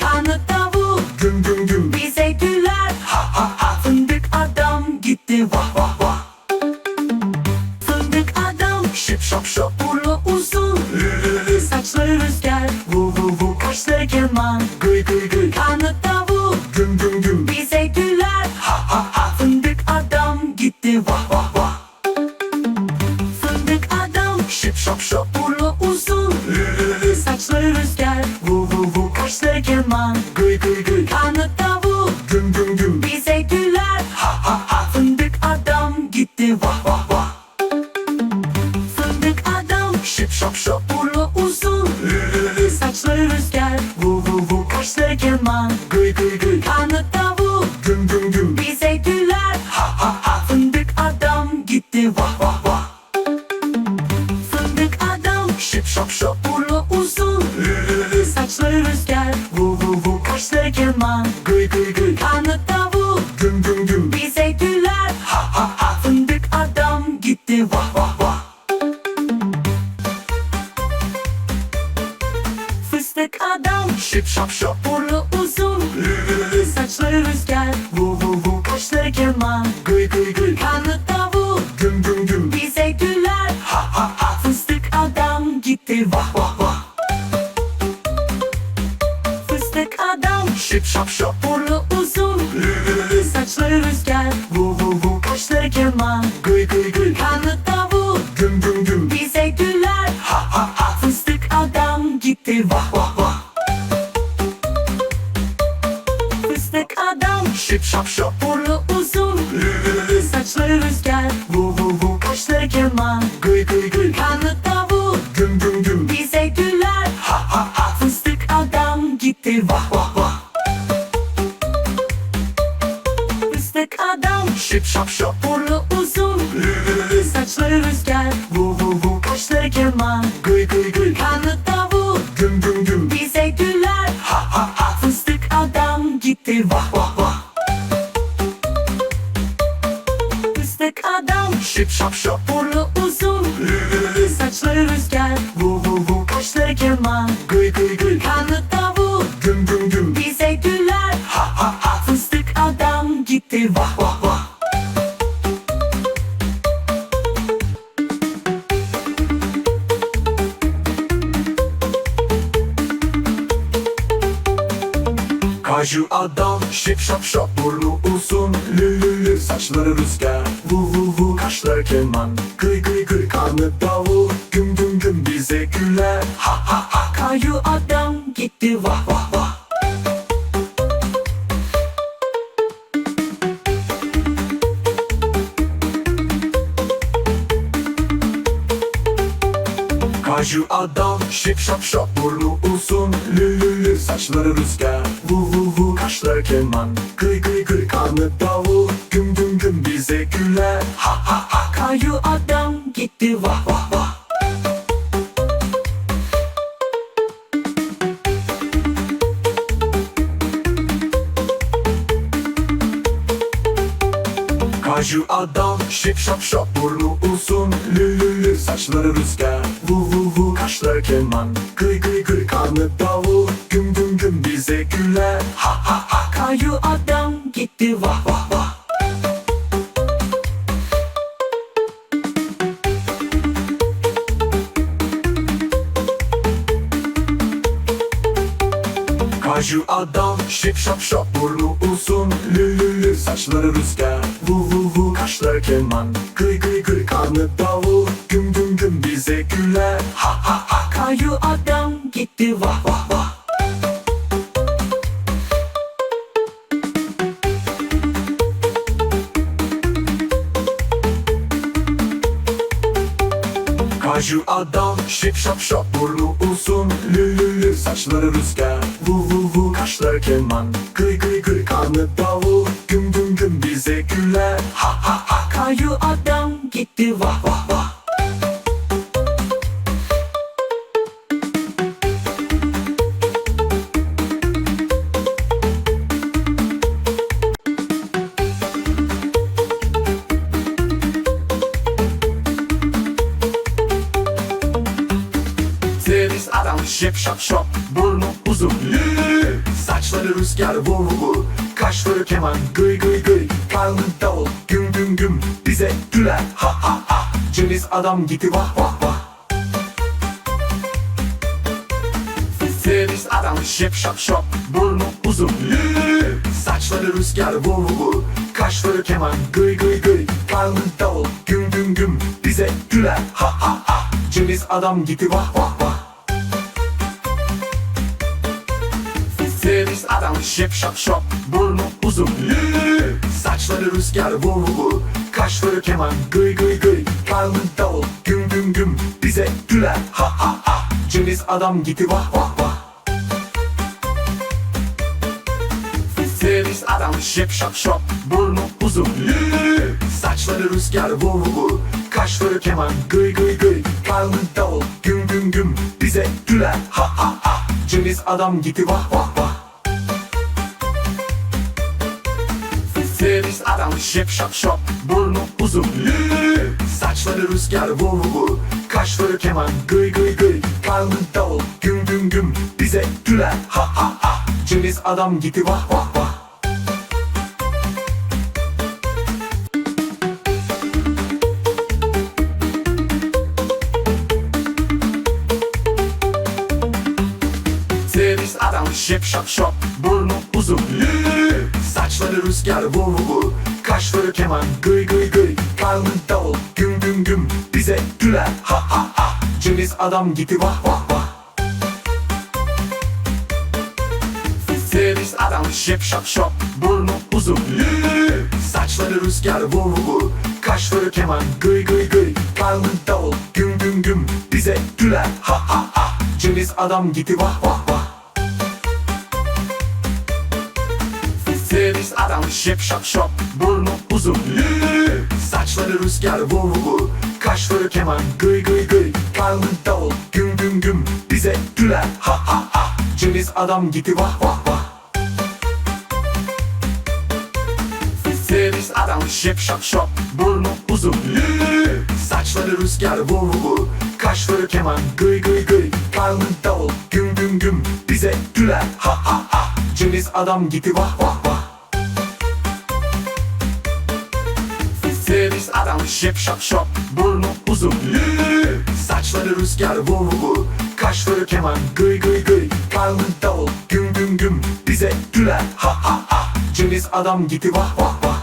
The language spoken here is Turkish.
Karnı tavuk. Güm güm güm. Bize güler. Ha ha ha. Fındık adam gitti. Vah vah vah. Fındık adam. Şip şap şap burnu uzun. Saçları rüzgar. Vu vu vu. Kaşları keman. Gıy gıy gıy. Karnı tavuk. Güm güm güm Gıy gıy gıy Karnı tavuk Güm güm güm. Bize güler. Ha ha ha. Fındık adam gitti. Vah vah vah. Fındık adam. Şip şap şap burnu uzun. Saçları rüzgar. Vu vu vu. Kaşları keman. Gıy gıy gıy Karnı tavuk Güm güm güm. Bize güler. Ha ha Keman Gıy gıy gıy. Karnı tavuk Güm güm güm. Bize güler. Ha ha ha. Fındık adam gitti. Vah vah vah. Fıstık adam. Şip şap şap burnu uzun Saçları rüzgar. Vu vu vu Kaşları keman. Gıy gıy gıy. Karnı tavuk Güm güm güm. Bize güler. Ha ha ha. Fıstık adam gitti. Vah vah vah. Fıstık adam. Şip şap şap. Burnu uzun Saçları rüzgar. Vu vu vu. Kaşları keman. Gıy gıy gıy. Karnı tavuk Güm güm güm. Bize güler. Ha ha ha. Fıstık adam gitti. Vah vah Fıstık adam Şip şap şap burnu uzun. Saçları rüzgar. Vu vu vu Kaşları keman. Gıy gıy gıy. Karnı tavuk Güm güm güm. Bize güler. Ha ha ha. Fıstık adam gitti. Vah vah vah. Fıstık adam. Şip şap şap burnu uzun. Saçları rüzgar. Vu vu vu Kaşları keman. Gıy gıy gıy. Karnı gitti vah vah vah. Kaju adam şip şap şap burnu uzun Lü lü lü saçları rüzgar. Vu vu vu kaşlar keman. Gıy gıy gıy karnı davul Kaju adam şip şap şap burnu uzun Lü lü lü saçları rüzgar. Vu vu vu kaşlar keman. Gıy gıy gıy karnı davul. Güm güm güm bize güler. Ha ha ha Kayu adam gitti vah vah Kaju adam şip şap şap burnu uzun Lü lü lü saçları rüzgar. Vu vu vu kaşlar keman. Gıy gıy gıy karnı davul. Güm güm güm bize güler. Ha ha ha Kayu adam gitti vah vah vah Kaju adam şip şap şap burnu uzun. Lü lü lü saçları rüzgar. Vu vu vu kaşlar keman. Gıy gıy gıy karnı davul. Güm güm güm bize güler. Ha ha ha Kayu adam gitti vah vah vah. Kaju adam şip şap şap burnu uzun. Lü lü lü saçları rüzgar. Vu vu vu kaşlar keman. Gıy gıy gıy karnı davul. Güm güm güm bize güler. Ha ha ha Kayu adam gitti vah vah vah. Ceviz adam şip şap şap burnu uzun Lü Saçları rüzgar vur vur Kaşları keman. Gıy gıy gıy. Karnı davul. Güm güm güm. Bize güler. Ha ha ha. Ceviz adam gitti. Vah vah vah. Ceviz adam. Şıp şap şop. Burnu uzun. Saçları rüzgar vur vur Kaşları keman. Gıy gıy gıy. Karnı davul. Güm güm güm. Bize güler. Ha ha ha. Ceviz adam gitti. Vah vah vah Ceviz adam şıp şap şop Burnu uzun. Saçları rüzgar vur vur Kaşları keman gıy gıy gıy. Karnı davul güm güm güm Bize güler ha ha ha. Ceviz adam gitti vah vah vah. Ceviz adam şıp şap şop Burnu uzun. Saçları rüzgar vur vur Kaşları keman gıy gıy gıy. Karnı davul güm güm güm Bize güler ha ha ha. Ceviz adam gitti vah vah Ceviz adam şıp şap şop. Burnu uzun lü. Saçları rüzgar vur vur Kaşları keman gıy gıy gıy. Karnı davul güm güm güm. Bize güler ha ha ha. Ceviz adam gitti vah vah vah. Ceviz adam şıp şap şop. Burnu uzun lü. Saçları rüzgar vur vur. Kaşları keman gıy gıy gıy. Karnı davul güm güm güm. Bize güler ha ha ha. Ceviz adam gitti vah vah vah. Ceviz adam şıp şap şop. Burnu uzun. Saçları rüzgar vur vur. Kaşları keman gıy gıy gıy. Karnı davul güm güm güm. Bize güler ha ha ha. Ceviz adam gitti vah vah vah Adam şıp şap şop Burnu uzun. Lü. Saçları rüzgar vur vur. Kaşları keman gıy gıy gıy. Karnı davul güm güm güm. Bize güler ha ha ha. Ceviz adam gitti vah vah vah. Ceviz adam şıp şap şop Burnu uzun. Lü. Saçları rüzgar vur vur. Kaşları keman gıy gıy gıy. Karnı davul güm güm güm. Bize güler ha ha ha. Ceviz adam gitti vah vah vah Adam şıp şap şop Burnu uzun. Saçları rüzgar vur vur Kaşları keman. Gıy gıy gıy. Karnı davul. Güm güm güm. Bize güler. Ha ha ha. Ceviz adam gitti. Vah vah vah